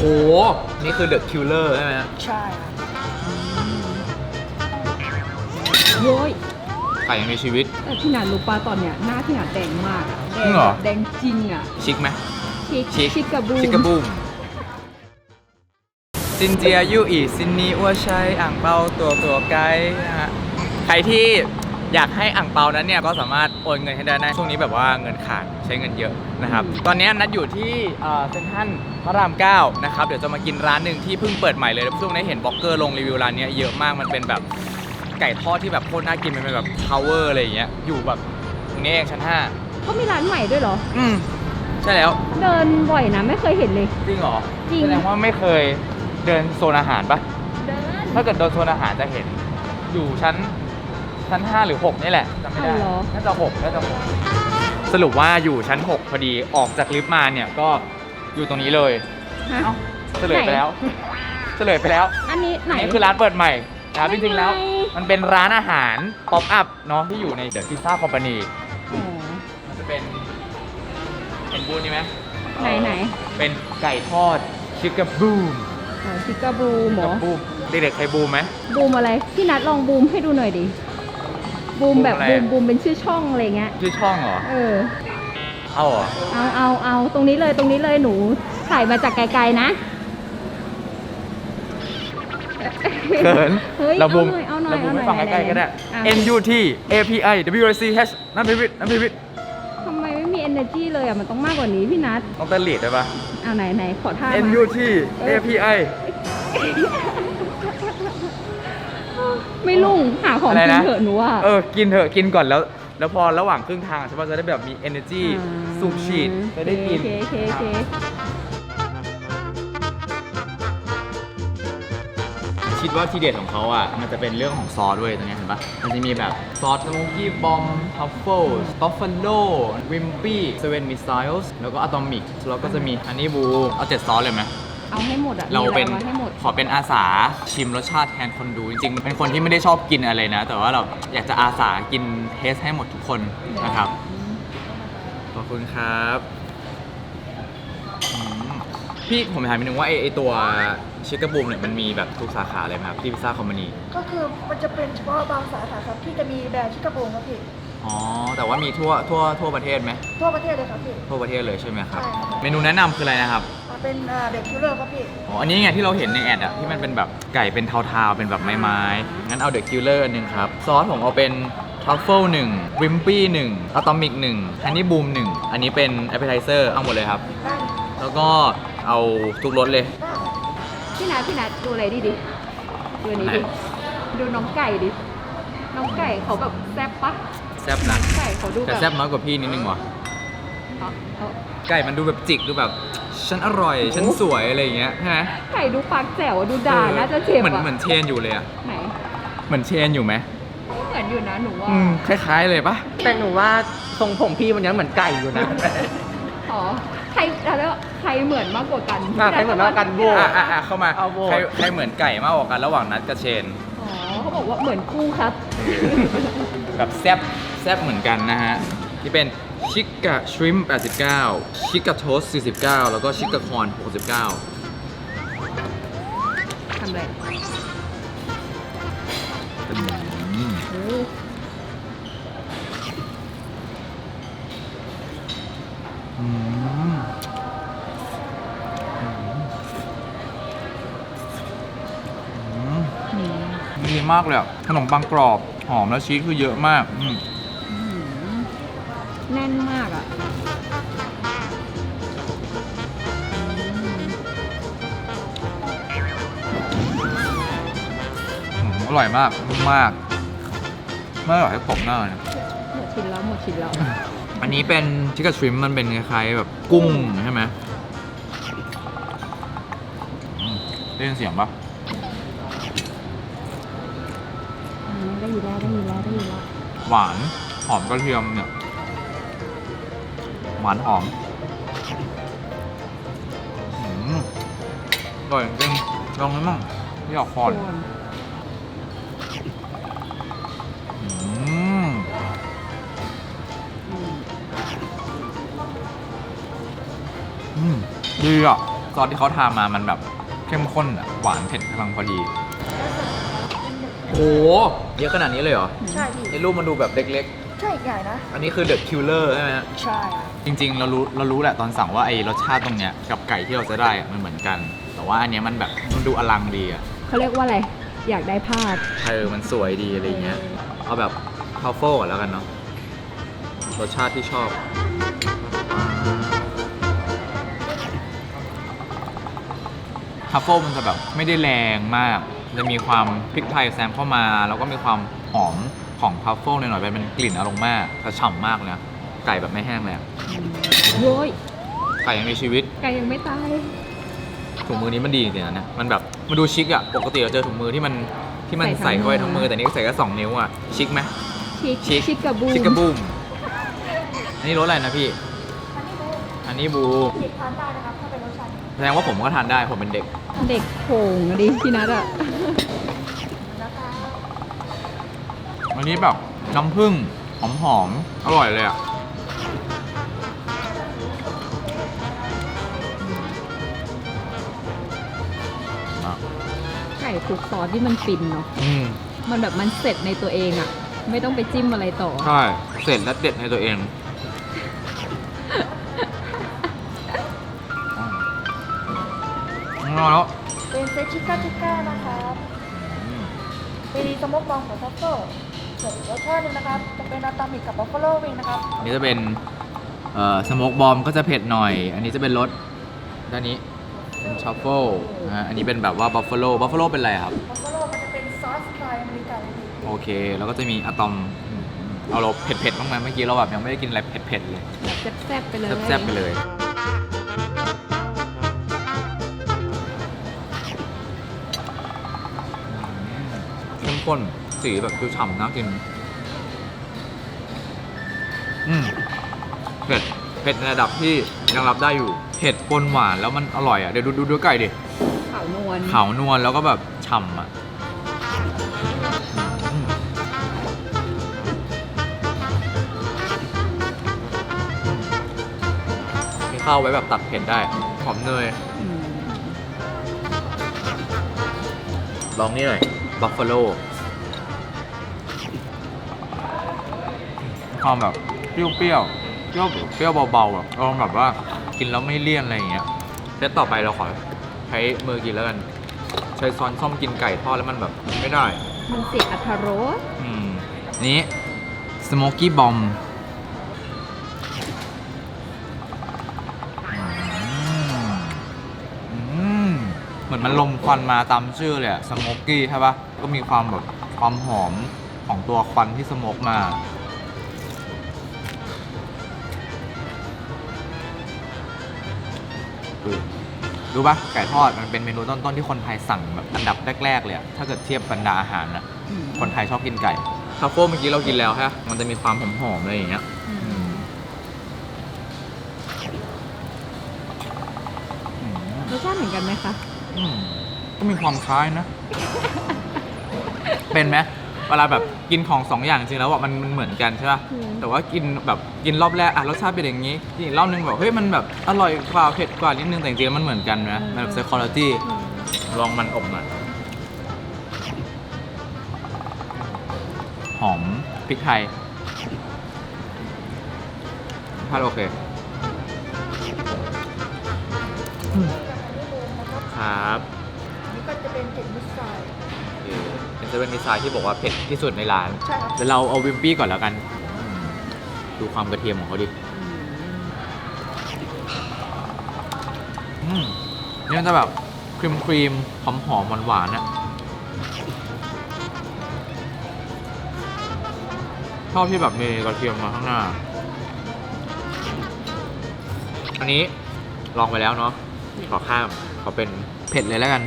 โอ้นี่คือเดอะคิลเลอร์ใช่ไหมฮะใช่ค่ะโว้ยไก่ยังมีชีวิต แต่พี่นันรู้ปะตอนเนี้ยหน้าพี่นันแดงมากอะจริงเหรอ แดงจริงอะ ชิคไหม ชิคชิคชิคกับบูมชิคกระบูมซินเจียยูอีซินนี้อ้วชัยอ่างเปาตัวตัวไกด์นะฮะใครที่ อยากให้อ่างเปานั้นเนี่ยก็สามารถโอนเงินให้ได้นะช่วงนี้แบบว่าเงินขาดใช้เงินเยอะนะครับ ตอนนี้นัดอยู่ที่เอ่อเซ็นทรัลพระราม9นะครับเดี๋ยวจะมากินร้านหนึ่งที่เพิ่งเปิดใหม่เลยแล้วช่วงนี้เห็นบล็อกเกอร์ลงรีวิวร้านเนี้ยเยอะมากมันเป็นแบบไก่ทอดที่แบบโคตรน่ากินมันเป็นแบบทาวเวอร์อะไรอย่างเงี้ยอยู่แบบตรงนี้เองชั้นเขามีร้านใหม่ด้วยเหรอ5อืมใช่แล้ว เดินบ่อยนะไม่เคยเห็นเลย จริงเหรอจริงแสดงว่าไม่เคยเดินโซนอาหารปะเดินถ้าเกิดเดินโซนอาหารจะเห็น อยู่ชั้น ชั้น 5 หรือ 6 นี่แหละจำไม่ได้เอาเหรอ น่าจะ6น่าจะ6สรุปว่าอยู่ชั้น 6 พอดีออกจากลิฟต์มาเนี่ยก็อยู่ตรงนี้เลยฮะ เอ้าเฉลยไปไหน แล้วเฉลยไปแล้ว อันนี้ไหน นี่คือร้านเปิดใหม่นะครับจไม่ริงๆแล้วไง มันเป็นร้านอาหารป๊อปอัพเนาะที่อยู่ในเดอะพิซซ่าคอมพานีอ๋อมันจะเป็นเห็นบูธนี่ไหมไหนไหนเป็นไก่ทอดชิคกบูมอ๋อชิคกับบูมเหรกับอบูมเด็กๆเคยบูมไหมบูมอะไร พี่นัดลองบูมให้ดูหน่อยดิ บูมแบบบูมอะไรบูมบูมเป็นชื่อช่องอะไรเงี้ย ชื่อช่องเหรอ เออ เอาเหรอ เอาเอาเอาตรงนี้เลยตรงนี้เลยหนูถ่ายมาจากไกลๆนะเขินเฮ้ยเราบูมเอาหน่อยเราบูมเอาหน่อยให้ฟังใกล้ๆก็ได้ อะ N U T A P I W I C H น้ำพิวิตน้ำพิวิตทำไมไม่มี energy เลยอะมันต้องมากกว่านี้พี่นัทต้องเต้นลีดได้ปะ เอาไหนไหนขอท่า N มา U T A P I ไม่ลุ่งหาของอะไรกินนะ เถอะหนูอะเออ กินเถอะ กินก่อนแล้ว แล้วพอระหว่างครึ่งทางใช่ปะจะได้แบบมี energy อ่าสูบฉีดจะได้กินโอเคโอเคโอเคคิดว่าทีเด็ดของเขาอะ มันจะเป็นเรื่องของซอสด้วยตรงเนี้ยเห็นปะมันจะมีแบบซอสสโมกี้บอมทัฟเฟิลสตอฟฟ l โลวิมปี้เซเว่นมิสไซล์แล้วก็อะตอมิก แล้วก็จะมีฮันนี่บู เอาเจ็ดซอสเลยไหม เอาให้หมดอะเราเป็น มีอะไรอให้หมด ขอเป็นอาสาชิมรสชาติแทนคนดู จริงๆ เป็นคนที่ไม่ได้ชอบกินอะไรนะ แต่ว่าเราอยากจะอาสากินเทสให้หมดทุกคนนะครับ ขอบคุณครับอืมพี่ผมถามนิดนึงว่าไอไอตัวชิคกบูมเนี่ยมันมีแบบทุกสาขาเลยไหมครับที่พิซซ่าคอมมานีก็คือมันจะเป็นเฉพาะบางสาขาครับที่จะมีแบรนด์ชิคาโกครับพี่อ๋อ แต่ว่ามีทั่วทั่วทั่วประเทศไหมทั่วประเทศเลยครับพี่ทั่วประเทศเลยใช่ไหมครับ ใช่ครับ เมนูแนะนำคืออะไรนะครับอ่า เป็นเด็กคิลเลอร์ครับพี่ อ๋อ อันนี้ไงที่เราเห็นในแอดอะที่มันเป็นแบบไก่เป็นเทาๆ เป็นแบบไม้ๆ งั้นเอาเดอะคิลเลอร์หนึ่งครับ ซอสผมเอาเป็นทัฟเฟิลหนึ่งวิมปี้หนึ่งอะตอมิกหนึ่งฮันนี่บูมหนึ่งอันนี้เป็นแอปเป i z เซอร์เอาหมดเลยครับ ได้แล้วก็เอาทุกรสเลย ได้พี่นัทพี่นัทดูอะไรดิดิดูอันนี้ไหนดิดูน้องไก่ดิน้องไก่เขาแบบแซ่บปะแซ่บนะไก่เขาดูแต่แบบแซ่บน้อยกว่าพี่นิดนึงว่ะ เอาเอาไก่มันดูแบบจิกดูแบบ ฉันอร่อย ฉันสวยอะไรอย่างเงี้ยใช่ไหมไก่ดูปากแจ๋วอะดูด่าน่าจะเจ็บเหมือนอะเหมือนเชนอยู่เลยอะไหนเหมือนเชนอยู่ไหมเหมือนอยู่นะหนูว่าอืมคล้าย ๆเลยปะแต่หนูว่าทรงผมพี่มันยังเหมือนไก่อยู่นะ อ๋อใครแล้วใครเหมือนมากกว่ากันอะใครเหมือนมากกว่ากันโหวตอะอะอะเข้ามาเอาโหวต ใครใครเหมือนไก่มากกว่ากันระหว่างนัดกับเชน อ๋อเขาบอกว่าเหมือนคู่ครับ แบบแซบแซบเหมือนกันนะฮะ ที่เป็น ชิคกะชริม 89 ชิคกะโทส 49 แล้วก็ชิคกะคอน 69 ทำอะไรอืมโอ้อืมอืมหืมดีมากเลยอะขนมปังกรอบ หอมแล้วชีสคือเยอะมาก อืมหืม แน่นมากอะอืมอร่อยมากมากไม่อร่อยให้ผมหน้าเลยนะหมดชิ้นแล้วหมดชิ้นแล้ว อันนี้เป็นชิคกะชริมมันเป็นคล้ายๆแบบกุ้งใช่ไหมอืมได้ยินเสียงปะอืมได้อยู่แล้วได้อยู่แล้วได้อยู่แล้วหวานหอมกระเทียมเนี่ย หวานหอมอืมอร่อยจริงๆลองเลยมั่งที่ออกคอนอืมอืมอืมดีอะซอสที่เขาทามามันแบบเข้มข้นอะหวานเผ็ดกำลังพอดี โอ้โหเยอะขนาดนี้เลยเหรอ ใช่พี่ในรูปมันดูแบบเล็ก ใช่ใหญ่นะๆอันนี้คือเดอะคิลเลอร์ใช่ไหมฮะใช่ครับจริง ๆ เรารู้เรารู้แหละตอนสั่งว่าไอ้รสชาติตรงเนี้ยกับไก่ที่เราจะได้อะมันเหมือนกัน แต่ว่าอันเนี้ยมันแบบมันดูอลังดีอะเขาเรียกว่าอะไร อยากได้ภาพ เออมันสวยดีอะไรเงี้ยเอาแบบทรัฟเฟิลก่อนแล้วกันเนาะรสชาติที่ชอบทรัฟเฟิลมันจะแบบไม่ได้แรงมาก จะมีความพริกไทยแซมเข้ามา แล้วก็มีความหอม ของทรัฟเฟิลหน่อยๆเป็นกลิ่นอารมากแต่ฉ่ำมากเลยนะไก่แบบไม่แห้งเลยอะโว้ยไก่ยังมีชีวิต ไก่ยังไม่ตาย ถุงมือนี้มันดีจริงๆนะเนี่ยมันแบบมันดูชิคอะปกติเราเจอถุงมือที่มันที่มันใส่ใส่ทั้งเข้าไปมือทั้งมือแต่นี่ใส่แค่สองนิ้วอะชิคไหม ชิคชิค ชิคกับบูมชิคกระบูมอันนี้รสอะไรนะพี่ อันนี้บูเด็กทานได้นะครับถ้าเป็นรสชาตินี้แสดงว่าผมก็ทานได้ผมเป็นเด็ก เด็กโผงอะดิพี่นัทอะนะคะ อันนี้แบบน้ำผึ้งหอมหอมๆอร่อยเลยอะอะไก่คลุกซอสที่มันฟินเนาะอืมมันแบบมันเสร็จในตัวเองอะไม่ต้องไปจิ้มอะไรต่อ ใช่เสร็จแล้วเด็ดในตัวเองอร่อยแล้วเป็นเซชิก้าชิก้านะครับอืมเป็นสโมกบองของทัฟเฟิล ส่วนอีกรสชาติหนึงนะครับ จะเป็นอาตามิกกับบัฟฟาโลวิงนะครับอันนี้จะเป็นเอ่อสโมกบอมก็จะเผ็ดหน่อย อันนี้จะเป็นรสด้านนี้เป็นชัฟเฟิลนะฮะอันนี้เป็นแบบว่าบัฟฟาโลบัฟฟาโลเป็นอะไรครับ บัฟฟาโลมันจะเป็นซอสไทยอเมริกันเลยพี่โอเค แล้วก็จะมีอะตอมเอาเราเผ็ดๆบ้างไหมเมื่อกี้เราแบบยังไม่ได้กินอะไรเผ็ดๆเลยแบบแซ่บๆไปเลยแซ่บๆไปเลย เข้มข้น สีแบบดูฉ่ำน่ากิน อืมเผ็ดเผ็ดในระดับที่ยังรับได้อยู่เผ็ดปนหวานแล้วมันอร่อยอะ เดี๋ยวดูดูดูไก่ดิ ขาวนวลขาวนวลแล้วก็แบบฉ่ำอะอืมมีข้าวไว้แบบตัดเผ็ดได้ หอมเนย อืมลองนี่หน่อยบัฟฟาโล ความแบบเปรี้ยวเปรี้ยวเปรี้ยวเปรี้ยวเบาๆแบบลองแบบว่ากินแล้วไม่เลี่ยนอะไรอย่างเงี้ยเซตต่อไปเราขอใช้มือกินแล้วกันใช้ซ้อนซ่อมกินไก่ทอดแล้วมันแบบไม่ได้ มันเสียอัตรรสอืมนี้สโมกี้บอมเหมือนมันลมควันมาตามชื่อเลยอะสโมกี้ใช่ปะก็มีความแบบความหอมของตัวควันที่สโมกมา คือรู้ปะไก่ทอดมันเป็นเมนูต้นๆที่คนไทยสั่งแบบอันดับแรกๆเลยอะถ้าเกิดเทียบบรรดาอาหารนะอืมคนไทยชอบกินไก่ทรัฟเฟิลเมื่อกี้เรากินแล้วฮะมันจะมีความหอมๆอะไรอย่างเงี้ยอืมอืมอืมรสชาติเหมือนกันไหมคะอืมก็มีความคล้ายนะ เป็นไหม เวลาแบบกินของสองอย่างจริงแล้วอะมันมันเหมือนกันใช่ป่ะ อืม แต่ว่ากินแบบกินรอบแรกอะรสชาติเป็นอย่างนี้กินอีกรอบนึงแบบเฮ้ยมันแบบอร่อยกว่าเผ็ดกว่านิดนึงแต่จริงๆมันเหมือนกันนะมันแบบ psychology อืมลองมันอบหน่อยหอมพริกไทยพาดโอเคอืมครับอันนี้ก็จะเป็นเจ็ดมิสไซล์โอเค เป็นเซเว่นดีไซน์ที่บอกว่าเผ็ดที่สุดในร้านใช่ครับ เดี๋ยวเราเอาวิมปี้ก่อนแล้วกัน ดูความกระเทียมของเขาดิอืมนี่มันจะแบบครีมครีมหอมหอมหวานหวานๆอะชอบที่แบบมีกระเทียมมาข้างหน้า อันนี้ลองไปแล้วเนาะขอข้ามขอเป็นเผ็ดเลยแล้วกัน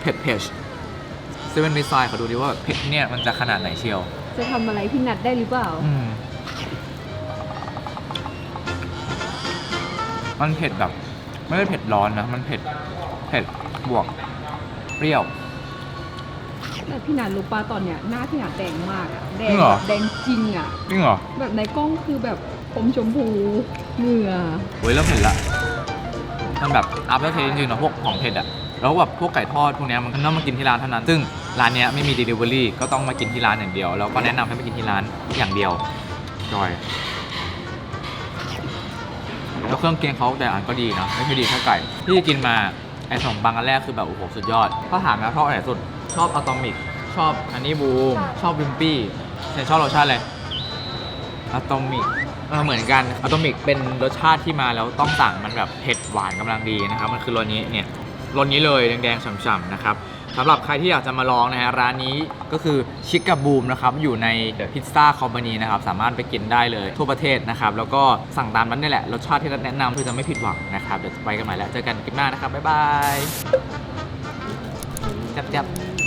เผ็ดเผ็ด เซเว่นดีไซน์ขอดูดิว่าเผ็ดที่เนี่ยมันจะขนาดไหนเชียวจะทำอะไรพี่นัทได้หรือเปล่า อืมมันเผ็ดแบบ ไม่ได้เผ็ดร้อนนะ มันเผ็ดเผ็ดบวกเปรี้ยว แต่พี่นัทรู้ป่ะตอนเนี้ยหน้าพี่นัทแดงมากอะแดจริงงเหรอแบบแดงจริงอะจริงเหรอแบบในกล้องคือแบบผมชมพูเหงื่อ เฮ้ยเริ่มเห็นละมันแบบอัพเดทจริงๆนะพวกของเผ็ดอะ แล้วแบบพวกไก่ทอดพวกเนี้ยมันต้องมากินที่ร้านเท่านั้น ซึ่งร้านเนี้ยไม่มี delivery ก็ต้องมากินที่ร้านอย่างเดียวแล้วก็แนะนำให้มากินที่ร้านอย่างเดียวจอย แล้วเครื่องเคียงเขาแต่อันก็ดีนะไม่ค่อยดีเท่าไก่ ที่กินมาไอ้สองบางอันแรกคือแบบโอ้โหสุดยอด ถ้าถามนะชอบอันไหนสุด ชอบอะตอมิก ชอบอันนี้บูม ชอบวิมปี้แต่ชอบรสชาติอะไรอะตอมิกเออเหมือนกันอะตอมิกเป็นรสชาติที่มาแล้วต้องสั่งมันแบบเผ็ดหวานกำลังดีนะครับ มันคือรสนี้เนี่ย รสนี้เลยแดงๆฉ่ำๆนะครับสำหรับใครที่อยากจะมาลองนะฮะร้านนี้ก็คือชิคก a บูมนะครับอยู่ในพิซซ่าคอมพานีนะครับสามารถไปกินได้เลยทั่วประเทศนะครับแล้วก็สั่งตามนั้นนี่แหละรสชาติที่แนะนำคือจะไม่ผิดหวังนะครับเดี๋ยวไปกันใหม่แล้วเจอกันคลิปหน้านะครับบ๊ายบายจับจับ